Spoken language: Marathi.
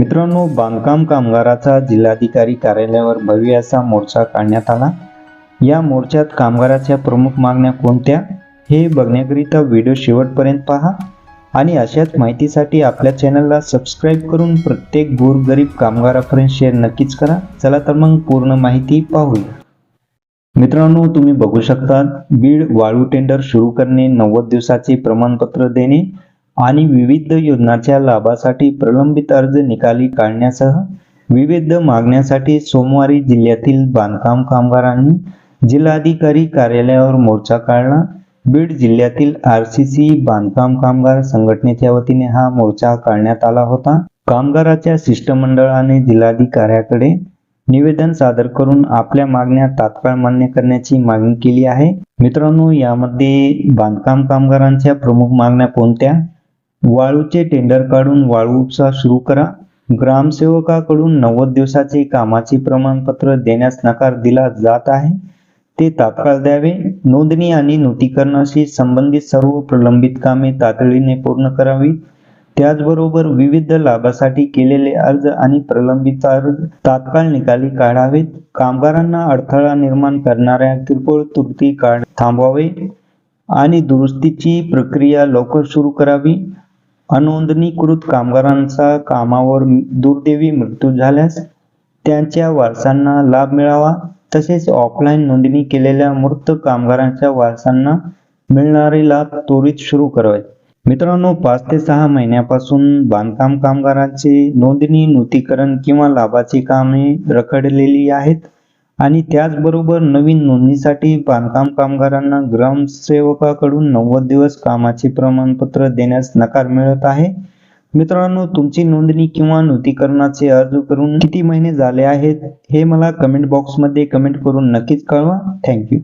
मित्रांनो बांधकाम कामगाराचा जिल्हाधिकारी कार्यालयावर भव्य असा मोर्चा काढण्यात आला. या मोर्चात कामगाराच्या प्रमुख मागण्या कोणत्या? हे बघण्याकरिता व्हिडिओ शेवटपर्यंत पहा आणि अशाच माहितीसाठी आपल्या चॅनलला सबस्क्राईब करून प्रत्येक गोरगरीब कामगारापर्यंत शेअर नक्कीच करा. चला तर मग पूर्ण माहिती पाहूया. मित्रांनो तुम्ही बघू शकता बीड वाळू टेंडर सुरू करणे नव्वद दिवसाचे प्रमाणपत्र देणे आणि विविध योजनांच्या लाभासाठी प्रलंबित अर्ज निकाली काढण्यासह विविध मागण्यासाठी सोमवारी जिल्ह्यातील बांधकाम कामगारांनी जिल्हाधिकारी कार्यालयावर मोर्चा काढला. बीड जिल्ह्यातील आर सी सी बांधकाम कामगार संघटनेच्या वतीने हा मोर्चा काढण्यात आला होता. कामगाराच्या शिष्टमंडळाने जिल्हाधिकाऱ्याकडे निवेदन सादर करून आपल्या मागण्या तात्काळ मान्य करण्याची मागणी केली आहे. मित्रांनो यामध्ये बांधकाम कामगारांच्या प्रमुख मागण्या कोणत्या? वाळूचे टेंडर काढून वाळू उपसा सुरू करा. ग्रामसेवकाकडून नव्वद दिवसाचे कामाचे प्रमाणपत्र देण्यास नकार दिला जात आहे. ते तात्काळ द्यावे. नोंदणी आणि नूतीकरणाशी संबंधित सर्व प्रलंबित कामे तातडीने पूर्ण करावी. त्याचबरोबर विविध लाभासाठी केलेले अर्ज आणि प्रलंबित अर्ज तात्काळ निकाली काढावेत. कामगारांना अडथळा निर्माण करणाऱ्या किरकोळ त्रुटी काढ थांबवावे आणि दुरुस्तीची प्रक्रिया लवकर सुरू करावी. अनोंदणीकृत कामगारांचा कामावर दुर्दैवी मृत्यू झाल्यास त्यांच्या वारसांना लाभ मिळावा. तसेच ऑफलाईन नोंदणी केलेल्या मृत कामगारांच्या वारसांना मिळणारे लाभ त्वरित सुरू करावेत मित्रांनो पाच ते सहा महिन्यापासून बांधकाम कामगारांचे नोंदणी नूतीकरण किंवा लाभाची कामे रखडलेली आहेत. आणि त्याचबरोबर नवीन नोंदणीसाठी बांधकाम कामगारांना ग्रामसेवकाकडून नव्वद दिवस कामाचे प्रमाणपत्र देण्यास नकार मिळत आहे. मित्रांनो तुमची नोंदणी किंवा नूतीकरणाचे अर्ज करून किती महिने झाले आहेत हे मला कमेंट बॉक्समध्ये कमेंट करून नक्कीच कळवा. थँक्यू